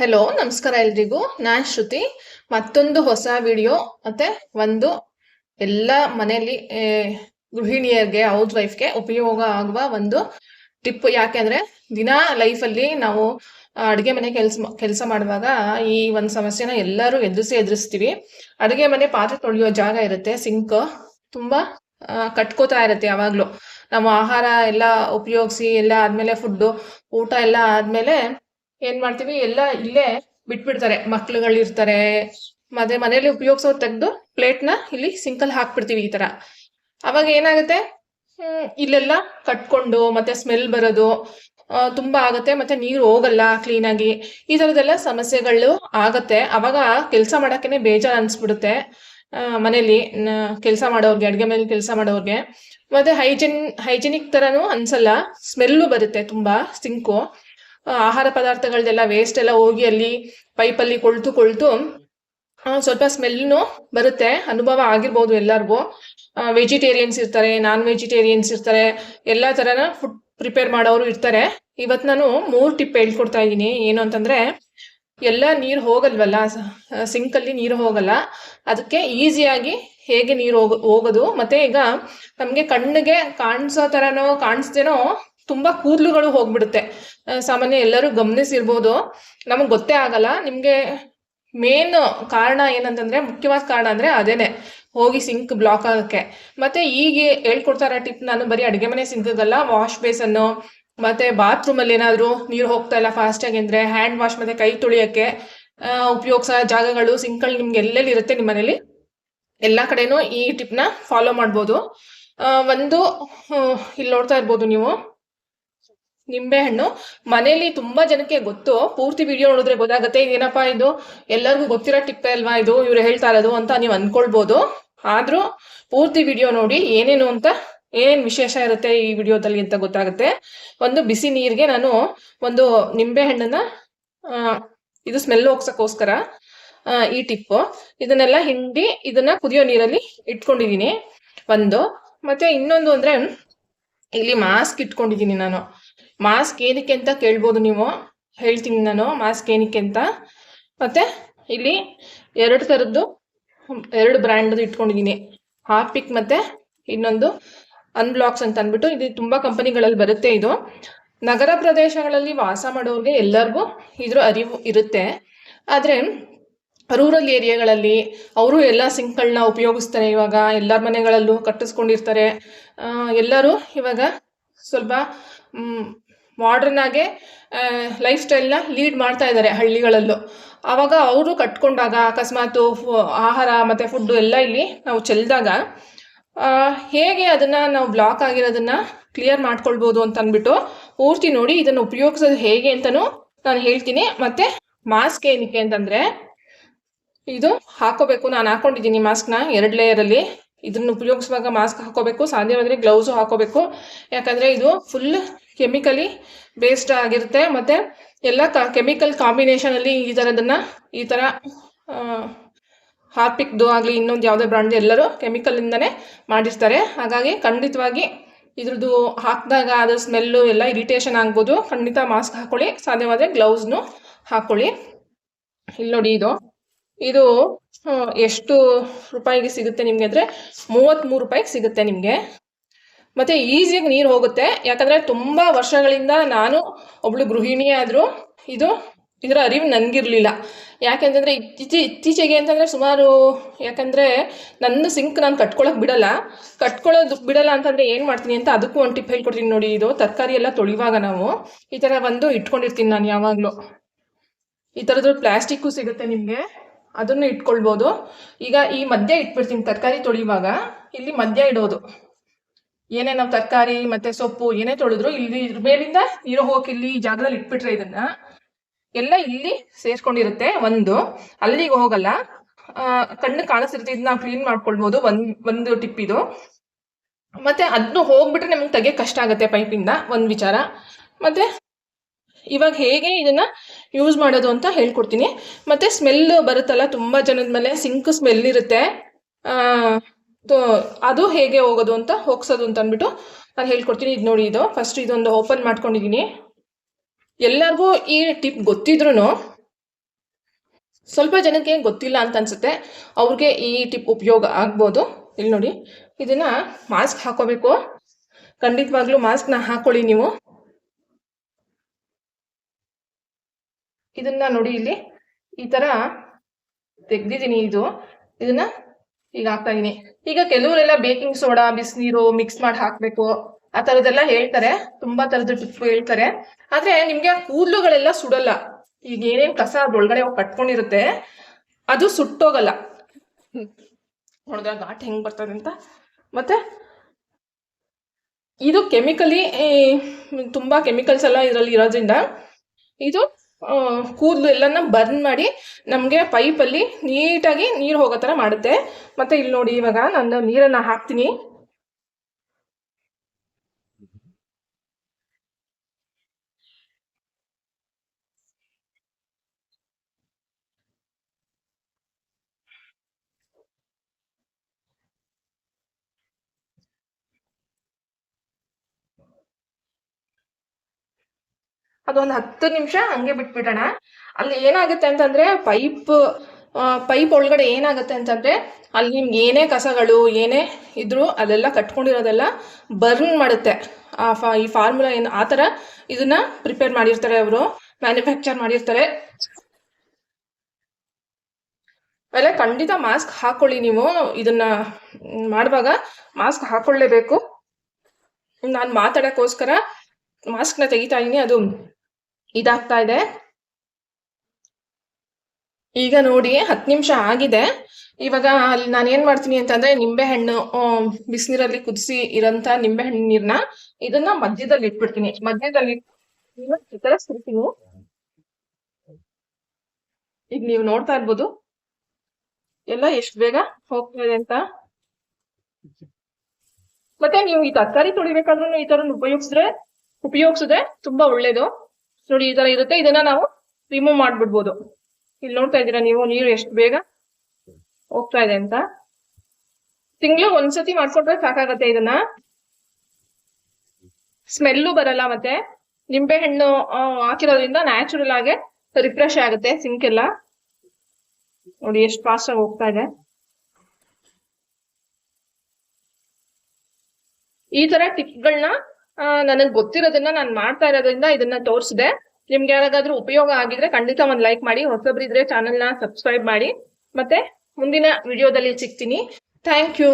Hello ನಮಸ್ಕಾರ ಎಲ್ರಿಗೂ. ನಾನ್ ಶ್ರುತಿ. ಮತ್ತೊಂದು ಹೊಸ ವಿಡಿಯೋ ಮತ್ತೆ ಒಂದು ಎಲ್ಲ ಮನೆಯಲ್ಲಿ ಗೃಹಿಣಿಯರಿಗೆ ಹೌಸ್ ವೈಫ್ಗೆ ಉಪಯೋಗ ಆಗುವ ಒಂದು ಟಿಪ್ ಯಾಕೆಂದ್ರೆ ದಿನ ಲೈಫಲ್ಲಿ ನಾವು ಅಡುಗೆ ಮನೆ ಕೆಲಸ ಕೆಲಸ ಮಾಡುವಾಗ ಈ ಒಂದು ಸಮಸ್ಯೆನ ಎಲ್ಲರೂ ಎದುರಿಸಿ ಎದುರಿಸ್ತೀವಿ. ಅಡುಗೆ ಮನೆ ಪಾತ್ರೆ ತೊಳೆಯೋ ಜಾಗ ಇರುತ್ತೆ ಸಿಂಕ್ ತುಂಬಾ ಕಟ್ಕೋತಾ ಇರುತ್ತೆ ಯಾವಾಗ್ಲೂ. ನಾವು ಆಹಾರ ಎಲ್ಲ ಉಪಯೋಗಿಸಿ, ಎಲ್ಲ ಆದ್ಮೇಲೆ ಫುಡ್ಡು ಊಟ ಎಲ್ಲ ಆದ್ಮೇಲೆ ಏನ್ ಮಾಡ್ತೀವಿ? ಎಲ್ಲ ಇಲ್ಲೇ ಬಿಟ್ಬಿಡ್ತಾರೆ. ಮಕ್ಳುಗಳಿರ್ತಾರೆ ಮತ್ತೆ ಮನೇಲಿ ಉಪಯೋಗಿಸೋ ತೆಗ್ದು ಪ್ಲೇಟ್ನ ಇಲ್ಲಿ ಸಿಂಕಲ್ ಹಾಕ್ಬಿಡ್ತೀವಿ ಈ ತರ. ಅವಾಗ ಏನಾಗುತ್ತೆ? ಇಲ್ಲೆಲ್ಲ ಕಟ್ಕೊಂಡು ಮತ್ತೆ ಸ್ಮೆಲ್ ಬರೋದು ತುಂಬಾ ಆಗತ್ತೆ. ಮತ್ತೆ ನೀರು ಹೋಗಲ್ಲ ಕ್ಲೀನ್ ಆಗಿ. ಈ ತರದೆಲ್ಲ ಸಮಸ್ಯೆಗಳು ಆಗತ್ತೆ. ಅವಾಗ ಕೆಲಸ ಮಾಡಕ್ಕೇನೆ ಬೇಜಾರ್ ಅನ್ಸ್ಬಿಡುತ್ತೆ. ಮನೇಲಿ ಕೆಲಸ ಮಾಡೋರ್ಗೆ, ಅಡ್ಗೆ ಮನೇಲಿ ಕೆಲಸ ಮಾಡೋರ್ಗೆ. ಮತ್ತೆ ಹೈಜಿನ್, ಹೈಜಿನಿಕ್ ತರನು ಅನ್ಸಲ್ಲ. ಸ್ಮೆಲ್ಲು ಬರುತ್ತೆ ತುಂಬಾ ಸಿಂಕು ಆಹಾರ ಪದಾರ್ಥಗಳದೆಲ್ಲ ವೇಸ್ಟ್ ಎಲ್ಲ ಹೋಗಿ ಅಲ್ಲಿ ಪೈಪಲ್ಲಿ ಕೊಳ್ತು ಕೊಳ್ತು ಸ್ವಲ್ಪ ಸ್ಮೆಲ್ನು ಬರುತ್ತೆ, ಅನುಭವ ಆಗಿರ್ಬೋದು ಎಲ್ಲರಿಗೂ. ವೆಜಿಟೇರಿಯನ್ಸ್ ಇರ್ತಾರೆ ನಾನ್ ವೆಜಿಟೇರಿಯನ್ಸ್ ಇರ್ತಾರೆ, ಎಲ್ಲ ಥರನ ಫುಡ್ ಪ್ರಿಪೇರ್ ಮಾಡೋರು ಇರ್ತಾರೆ. ಇವತ್ತು ನಾನು ಮೂರು ಟಿಪ್ ಹೇಳ್ಕೊಡ್ತಾ ಇದ್ದೀನಿ ಏನು ಅಂತಂದ್ರೆ, ಎಲ್ಲ ನೀರು ಹೋಗಲ್ವಲ್ಲ ಸಿಂಕಲ್ಲಿ ನೀರು ಹೋಗಲ್ಲ. ಅದಕ್ಕೆ ಈಸಿಯಾಗಿ ಹೇಗೆ ನೀರು ಹೋಗ, ಹೋಗೋದು, ಮತ್ತೆ ಈಗ ನಮಗೆ ಕಣ್ಣಿಗೆ ಕಾಣಿಸೋ ಥರನೋ ಕಾಣಿಸ್ದೇನೋ ತುಂಬಾ ಕೂದಲುಗಳು ಹೋಗ್ಬಿಡುತ್ತೆ. ಸಾಮಾನ್ಯ ಎಲ್ಲರೂ ಗಮನಿಸಿರ್ಬೋದು. ನಮಗೆ ಗೊತ್ತೇ ಆಗಲ್ಲ. ನಿಮಗೆ ಮೇನ್ ಕಾರಣ ಏನಂತಂದ್ರೆ, ಮುಖ್ಯವಾದ ಕಾರಣ ಅಂದ್ರೆ ಅದೇನೆ. ಹೋಗಿ ಸಿಂಕ್ ಬ್ಲಾಕ್ ಆಗೋಕ್ಕೆ. ಮತ್ತೆ ಈಗ ಹೇಳ್ಕೊಡ್ತಾರ ಟಿಪ್ ನಾನು ಬರೀ ಅಡುಗೆ ಮನೆ ಸಿಂಕ್ಗಲ್ಲ ವಾಶ್ ಬೇಸನ್ನು ಮತ್ತೆ ಬಾತ್ರೂಮಲ್ಲಿ ಏನಾದರೂ ನೀರು ಹೋಗ್ತಾ ಇಲ್ಲ ಫಾಸ್ಟಾಗಿ ಅಂದರೆ ಹ್ಯಾಂಡ್ ವಾಶ್ ಮತ್ತೆ ಕೈ ತೊಳಿಯಕ್ಕೆ ಉಪಯೋಗಿಸೋ ಜಾಗಗಳು ಸಿಂಕ್ಗಳು ನಿಮ್ಗೆ ಎಲ್ಲೆಲ್ಲಿ ಇರುತ್ತೆ ನಿಮ್ಮ ಮನೇಲಿ? ಎಲ್ಲ ಕಡೆನೂ ಈ ಟಿಪ್ನ ಫಾಲೋ ಮಾಡ್ಬೋದು. ಒಂದು ಇಲ್ಲಿ ನೋಡ್ತಾ ಇರ್ಬೋದು ನೀವು. ನಿಂಬೆಹಣ್ಣು ಮನೆಯಲ್ಲಿ ತುಂಬಾ ಜನಕ್ಕೆ ಗೊತ್ತು. ಪೂರ್ತಿ ವಿಡಿಯೋ ನೋಡಿದ್ರೆ ಗೊತ್ತಾಗುತ್ತೆ ಇದೇನಪ್ಪ ಇದು? ಎಲ್ಲರಿಗೂ ಗೊತ್ತಿರೋ ಟಿಪ್ಪೆ ಅಲ್ವಾ ಇದು? ಇವ್ರು ಹೇಳ್ತಾ ಇರೋದು ಅಂತ ನೀವು ಅನ್ಕೊಳ್ಬೋದು. ಆದ್ರೂ ಪೂರ್ತಿ ವಿಡಿಯೋ ನೋಡಿ ಏನೇನು ಅಂತ ಏನೇನ್ ವಿಶೇಷ ಇರುತ್ತೆ ಈ ವಿಡಿಯೋದಲ್ಲಿ ಅಂತ ಗೊತ್ತಾಗುತ್ತೆ. ಒಂದು ಬಿಸಿ ನೀರಿಗೆ ನಾನು ಒಂದು ನಿಂಬೆ ಹಣ್ಣನ್ನ ಇದು ಸ್ಮೆಲ್ ಹೋಗ್ಸಕ್ಕೋಸ್ಕರ ಈ ಟಿಪ್ಪು. ಇದನ್ನೆಲ್ಲ ಹಿಂಡಿ ಇದನ್ನ ಕುದಿಯೋ ನೀರಲ್ಲಿ ಇಟ್ಕೊಂಡಿದೀನಿ ಒಂದು, ಮತ್ತೆ ಇನ್ನೊಂದು ಅಂದ್ರೆ ಇಲ್ಲಿ ಮಾಸ್ಕ್ ಇಟ್ಕೊಂಡಿದೀನಿ ನಾನು. ಮಾಸ್ಕ್ ಏನಕ್ಕೆ ಅಂತ ಕೇಳ್ಬೋದು ನೀವು. ಹೇಳ್ತೀನಿ ನಾನು ಮಾಸ್ಕ್ ಏನಕ್ಕೆ ಅಂತ. ಮತ್ತೆ ಇಲ್ಲಿ ಎರಡು ಥರದ್ದು, ಎರಡು ಬ್ರ್ಯಾಂಡ್ ಇಟ್ಕೊಂಡಿದ್ದೀನಿ. ಹಾರ್ಪಿಕ್ ಮತ್ತೆ ಇನ್ನೊಂದು ಅನ್ಬ್ಲಾಕ್ಸ್ ಅಂತ ಅಂದ್ಬಿಟ್ಟು, ಇದು ತುಂಬಾ ಕಂಪನಿಗಳಲ್ಲಿ ಬರುತ್ತೆ ಇದು. ನಗರ ಪ್ರದೇಶಗಳಲ್ಲಿ ವಾಸ ಮಾಡೋರಿಗೆ ಎಲ್ಲರಿಗೂ ಇದ್ರ ಅರಿವು ಇರುತ್ತೆ. ಆದರೆ ರೂರಲ್ ಏರಿಯಾಗಳಲ್ಲಿ ಅವರು ಎಲ್ಲ ಸಿಂಕ್ಗಳನ್ನ ಉಪಯೋಗಿಸ್ತಾರೆ ಇವಾಗ. ಎಲ್ಲರ ಮನೆಗಳಲ್ಲೂ ಕಟ್ಟಿಸ್ಕೊಂಡಿರ್ತಾರೆ. ಎಲ್ಲರೂ ಇವಾಗ ಸ್ವಲ್ಪ ಮಾಡರ್ನ್ ಆಗಿ ಲೈಫ್ ಸ್ಟೈಲ್ನ ಲೀಡ್ ಮಾಡ್ತಾ ಇದ್ದಾರೆ ಹಳ್ಳಿಗಳಲ್ಲೂ. ಆವಾಗ ಅವರು ಕಟ್ಕೊಂಡಾಗ ಅಕಸ್ಮಾತ್ ಆಹಾರ ಮತ್ತು ಫುಡ್ಡು ಎಲ್ಲ ಇಲ್ಲಿ ನಾವು ಚೆಲ್ಲಿದಾಗ ಹೇಗೆ ಅದನ್ನ ನಾವು ಬ್ಲಾಕ್ ಆಗಿರೋದನ್ನ ಕ್ಲಿಯರ್ ಮಾಡ್ಕೊಳ್ಬೋದು ಅಂತ ಅಂದ್ಬಿಟ್ಟು ಪೂರ್ತಿ ನೋಡಿ ಇದನ್ನು ಉಪಯೋಗಿಸೋದು ಹೇಗೆ ಅಂತಲೂ ನಾನು ಹೇಳ್ತೀನಿ. ಮತ್ತೆ ಮಾಸ್ಕ್ ಏನಕ್ಕೆ ಅಂತಂದ್ರೆ, ಇದು ಹಾಕೋಬೇಕು. ನಾನು ಹಾಕೊಂಡಿದ್ದೀನಿ ಮಾಸ್ಕ್ನ ಎರಡು ಲೇಯರಲ್ಲಿ ಇದನ್ನ ಉಪಯೋಗಿಸುವಾಗ ಮಾಸ್ಕ್ ಹಾಕೋಬೇಕು ಸಾಧ್ಯವಾದರೆ ಗ್ಲೌಸು ಹಾಕೋಬೇಕು. ಯಾಕಂದರೆ ಇದು ಫುಲ್ ಕೆಮಿಕಲಿ ಬೇಸ್ಡ್ ಆಗಿರುತ್ತೆ. ಮತ್ತು ಎಲ್ಲ ಕೆಮಿಕಲ್ ಕಾಂಬಿನೇಷನಲ್ಲಿ ಈ ಥರದನ್ನು ಈ ಥರ ಹಾರ್ಪಿಕ್ದು ಆಗಲಿ ಇನ್ನೊಂದು ಯಾವುದೇ ಬ್ರ್ಯಾಂಡ್ ಎಲ್ಲರೂ ಕೆಮಿಕಲ್ ಇಂದನೇ ಮಾಡಿರ್ತಾರೆ. ಹಾಗಾಗಿ ಖಂಡಿತವಾಗಿ ಇದ್ರದ್ದು ಹಾಕಿದಾಗ ಅದರ ಸ್ಮೆಲ್ಲು ಎಲ್ಲ ಇರಿಟೇಷನ್ ಆಗ್ಬೋದು. ಖಂಡಿತ ಮಾಸ್ಕ್ ಹಾಕೊಳ್ಳಿ. ಸಾಧ್ಯವಾದರೆ ಗ್ಲೌಸ್ನು ಹಾಕೊಳ್ಳಿ. ಇಲ್ಲಿ ನೋಡಿ ಇದು. ಇದು ಎಷ್ಟು ರೂಪಾಯಿಗೆ ಸಿಗುತ್ತೆ ನಿಮಗೆ ಅಂದರೆ ಮೂವತ್ತ್ಮೂರು ರೂಪಾಯಿಗೆ ಸಿಗುತ್ತೆ ನಿಮಗೆ. ಮತ್ತೆ ಈಸಿಯಾಗಿ ನೀರು ಹೋಗುತ್ತೆ. ಯಾಕಂದ್ರೆ ತುಂಬಾ ವರ್ಷಗಳಿಂದ ನಾನು ಒಬ್ಳು ಗೃಹಿಣಿ ಆದ್ರೂ ಇದು ಇದರ ಅರಿವು ನನಗಿರಲಿಲ್ಲ ಯಾಕೆಂತಂದ್ರೆ ಇತ್ತೀಚೆ, ಇತ್ತೀಚೆಗೆ ಅಂತಂದ್ರೆ ಸುಮಾರು, ಯಾಕಂದರೆ ನನ್ನ ಸಿಂಕ್ ನಾನು ಕಟ್ಕೊಳಕ್ ಬಿಡಲ್ಲ. ಕಟ್ಕೊಳ್ಳೋದು ಬಿಡಲ್ಲ ಅಂತಂದ್ರೆ ಏನು ಮಾಡ್ತೀನಿ ಅಂತ ಅದಕ್ಕೂ ಒಂದು ಟಿಪ್ ಹೇಳ್ಕೊಡ್ತೀನಿ ನೋಡಿ. ಇದು ತರಕಾರಿ ಎಲ್ಲ ತೊಳಿವಾಗ ನಾವು ಈ ತರ ಒಂದು ಇಟ್ಕೊಂಡಿರ್ತೀನಿ ನಾನು ಯಾವಾಗಲೂ. ಈ ಥರದ್ದು ಪ್ಲ್ಯಾಸ್ಟಿಕ್ಕು ಸಿಗುತ್ತೆ ನಿಮಗೆ. ಅದನ್ನು ಇಟ್ಕೊಳ್ಬೋದು. ಈಗ ಈ ಮಧ್ಯ ಇಟ್ಬಿಡ್ತೀನಿ, ತರಕಾರಿ ತೊಳೆಯುವಾಗ ಇಲ್ಲಿ ಮಧ್ಯ ಇಡೋದು. ಏನೇ ನಾವು ತರಕಾರಿ ಮತ್ತೆ ಸೊಪ್ಪು ಏನೇ ತೊಳೆದ್ರು ಇಲ್ಲಿ ಮೇಲಿಂದ ನೀರು ಹೋಗಕ್ಕೆ ಇಲ್ಲಿ ಜಾಗದಲ್ಲಿ ಇಟ್ಬಿಟ್ರೆ ಇದನ್ನ. ಎಲ್ಲ ಇಲ್ಲಿ ಸೇರ್ಕೊಂಡಿರುತ್ತೆ, ಒಂದು. ಅಲ್ಲಿಗೆ ಹೋಗಲ್ಲ. ಕಣ್ಣು ಕಾಣಿಸಿರುತ್ತೆ ಇದನ್ನ ಕ್ಲೀನ್ ಮಾಡ್ಕೊಳ್ಬೋದು. ಒಂದ್, ಒಂದು ಟಿಪ್ ಇದು. ಮತ್ತೆ ಅದನ್ನು ಹೋಗ್ಬಿಟ್ರೆ ನಮ್ಗೆ ತೆಗಿಯಕ್ಕೆ ಕಷ್ಟ ಆಗುತ್ತೆ ಪೈಪಿಂದ. ಒಂದು ವಿಚಾರ. ಮತ್ತೆ ಇವಾಗ ಹೇಗೆ ಇದನ್ನ ಯೂಸ್ ಮಾಡೋದು ಅಂತ ಹೇಳ್ಕೊಡ್ತೀನಿ. ಮತ್ತೆ ಸ್ಮೆಲ್ ಬರುತ್ತಲ್ಲ, ತುಂಬಾ ಜನದ ಮೇಲೆ ಸಿಂಕ್ ಸ್ಮೆಲ್ ಇರುತ್ತೆ. ಅದು ಹೇಗೆ ಹೋಗೋದು ಅಂತ ಹೋಗ್ಸೋದು ಅಂತ ಅಂದ್ಬಿಟ್ಟು ನಾನು ಹೇಳ್ಕೊಡ್ತೀನಿ. ಇದು ನೋಡಿ ಇದು. ಫಸ್ಟ್ ಇದೊಂದು ಓಪನ್ ಮಾಡ್ಕೊಂಡಿದ್ದೀನಿ ಎಲ್ಲರಿಗೂ ಈ ಟಿಪ್ ಗೊತ್ತಿದ್ರು ಸ್ವಲ್ಪ ಜನಕ್ಕೆ ಗೊತ್ತಿಲ್ಲ ಅಂತ ಅನ್ಸುತ್ತೆ. ಅವ್ರಿಗೆ ಈ ಟಿಪ್ ಉಪಯೋಗ ಆಗ್ಬೋದು. ಇಲ್ಲಿ ನೋಡಿ. ಇದನ್ನ ಮಾಸ್ಕ್ ಹಾಕೋಬೇಕು. ಖಂಡಿತವಾಗ್ಲೂ ಮಾಸ್ಕ್ನ ಹಾಕೊಳ್ಳಿ ನೀವು. ಇದನ್ನ ನೋಡಿ ಇಲ್ಲಿ ಈ ತರ ತೆಗ್ದಿದ್ದೀನಿ ಇದು. ಇದನ್ನ ಈಗ ಹಾಕ್ತಾ ಇದೀನಿ. ಈಗ ಕೆಲವರೆಲ್ಲ ಬೇಕಿಂಗ್ ಸೋಡಾ, ಬಿಸಿನೀರು ಮಿಕ್ಸ್ ಮಾಡಿ ಹಾಕ್ಬೇಕು. ಆ ತರದೆಲ್ಲ ಹೇಳ್ತಾರೆ. ತುಂಬಾ ತರದ ಟಿಪ್ ಹೇಳ್ತಾರೆ. ಆದ್ರೆ ನಿಮ್ಗೆ ಕೂದಲುಗಳೆಲ್ಲ ಸುಡಲ್ಲ. ಈಗ ಏನೇನ್ ಕಸ ಅದ್ರೊಳಗಡೆ ಕಟ್ಕೊಂಡಿರುತ್ತೆ, ಅದು ಸುಟ್ಟೋಗಲ್ಲ. ನೋಡಿದ್ರೆ ಘಾಟ್ ಹೆಂಗ್ ಬರ್ತದೆ ಅಂತ? ಮತ್ತೆ ಇದು ಕೆಮಿಕಲಿ ತುಂಬಾ ಕೆಮಿಕಲ್ಸ್ ಎಲ್ಲ ಇದರಲ್ಲಿ ಇರೋದ್ರಿಂದ ಇದು ಕೂದಲು ಎಲ್ಲನ ಬರ್ನ್ ಮಾಡಿ ನಮಗೆ ಪೈಪಲ್ಲಿ ನೀಟಾಗಿ ನೀರು ಹೋಗೋ ಥರ ಮಾಡುತ್ತೆ. ಮತ್ತೆ ಇಲ್ಲಿ ನೋಡಿ ಇವಾಗ ನಾನು ನೀರನ್ನ ಹಾಕ್ತೀನಿ. ಅದೊಂದು ಹತ್ತು ನಿಮಿಷ ಹಂಗೆ ಬಿಟ್ಬಿಡೋಣ. ಅಲ್ಲಿ ಏನಾಗುತ್ತೆ ಅಂತಂದ್ರೆ ಪೈಪ್ ಪೈಪ್ ಒಳಗಡೆ ಏನಾಗುತ್ತೆ ಅಂತಂದ್ರೆ ಅಲ್ಲಿ ನಿಮ್ಗೆ ಏನೇ ಕಸಗಳು, ಏನೇ ಇದ್ರು ಅದೆಲ್ಲ ಕಟ್ಕೊಂಡಿರೋದೆಲ್ಲ ಬರ್ನ್ ಮಾಡುತ್ತೆ. ಆ ಫಾ, ಈ ಫಾರ್ಮುಲಾ ಏನು, ಆ ಥರ ಇದನ್ನ ಪ್ರಿಪೇರ್ ಮಾಡಿರ್ತಾರೆ ಅವರು ಮ್ಯಾನುಫ್ಯಾಕ್ಚರ್ ಮಾಡಿರ್ತಾರೆ. ಆಮೇಲೆ ಖಂಡಿತ ಮಾಸ್ಕ್ ಹಾಕೊಳ್ಳಿ ನೀವು. ಇದನ್ನ ಮಾಡುವಾಗ ಮಾಸ್ಕ್ ಹಾಕೊಳ್ಳೇಬೇಕು. ನಾನು ಮಾತಾಡೋಕ್ಕೋಸ್ಕರ ಮಾಸ್ಕ್ನ ತೆಗಿತಾ ಇದೀನಿ, ಅದು ಇದಾಗ್ತಾ ಇದೆ. ಈಗ ನೋಡಿ, ಹತ್ತು ನಿಮಿಷ ಆಗಿದೆ. ಇವಾಗ ಅಲ್ಲಿ ನಾನು ಏನ್ ಮಾಡ್ತೀನಿ ಅಂತಂದ್ರೆ ನಿಂಬೆಹಣ್ಣು ಬಿಸಿನೀರಲ್ಲಿ ಕುದಿಸಿ ಇರೋಂಥ ನಿಂಬೆ ಹಣ್ಣು ನೀರ್ನ ಇದನ್ನ ಮಧ್ಯದಲ್ಲಿ ಇಟ್ಬಿಡ್ತೀನಿ. ಮಧ್ಯದಲ್ಲಿ ಈ ಈಗ ನೀವು ನೋಡ್ತಾ ಇರ್ಬೋದು. ಎಲ್ಲ ಎಷ್ಟು ಬೇಗ ಹೋಗ್ತಾ ಇದೆ ಅಂತ. ಮತ್ತೆ ನೀವು ಈ ತರಕಾರಿ ತೊಳಿಬೇಕಾದ್ರೂ ಈ ತರ ಉಪಯೋಗಿಸಿದ್ರೆ ಉಪಯೋಗಿಸಿದ್ರೆ ತುಂಬಾ ಒಳ್ಳೇದು. ನೋಡಿ, ಈ ತರ ಇರುತ್ತೆ. ಇದನ್ನ ನಾವು ರಿಮೂವ್ ಮಾಡ್ಬಿಡ್ಬೋದು. ಇಲ್ಲಿ ನೋಡ್ತಾ ಇದ್ದೀರಾ ನೀವು, ನೀರು ಎಷ್ಟು ಬೇಗ ಹೋಗ್ತಾ ಇದೆ ಅಂತ. ತಿಂಗಳು ಒಂದ್ಸತಿ ಮಾಡ್ಕೊಂಡ್ರೆ ಸಾಕಾಗತ್ತೆ ಇದನ್ನ. ಸ್ಮೆಲ್ಲು ಬರಲ್ಲ ಮತ್ತೆ. ನಿಂಬೆ ಹಣ್ಣು ಹಾಕಿರೋದ್ರಿಂದ ನ್ಯಾಚುರಲ್ ಆಗಿ ರಿಫ್ರೆಶ್ ಆಗುತ್ತೆ ಸಿಂಕ್ ಎಲ್ಲ. ನೋಡಿ, ಎಷ್ಟು ಫಾಸ್ಟ್ ಆಗಿ ಹೋಗ್ತಾ ಇದೆ. ಈ ತರ ಟಿಪ್ಗಳನ್ನ ನನಗೆ ಗೊತ್ತಿರೋದನ್ನ ನಾನು ಮಾಡ್ತಾ ಇರೋದ್ರಿಂದ ಇದನ್ನ ತೋರಿಸಿದೆ. ನಿಮ್ಗೆ ಯಾರಾದ್ರೂ ಉಪಯೋಗ ಆಗಿದ್ರೆ ಖಂಡಿತ ಒಂದ್ ಲೈಕ್ ಮಾಡಿ, ಹೊಸಬ್ರಿದ್ರೆ ಚಾನೆಲ್ನ ಸಬ್ಸ್ಕ್ರೈಬ್ ಮಾಡಿ. ಮತ್ತೆ ಮುಂದಿನ ವಿಡಿಯೋದಲ್ಲಿ ಸಿಗ್ತೀನಿ. Thank you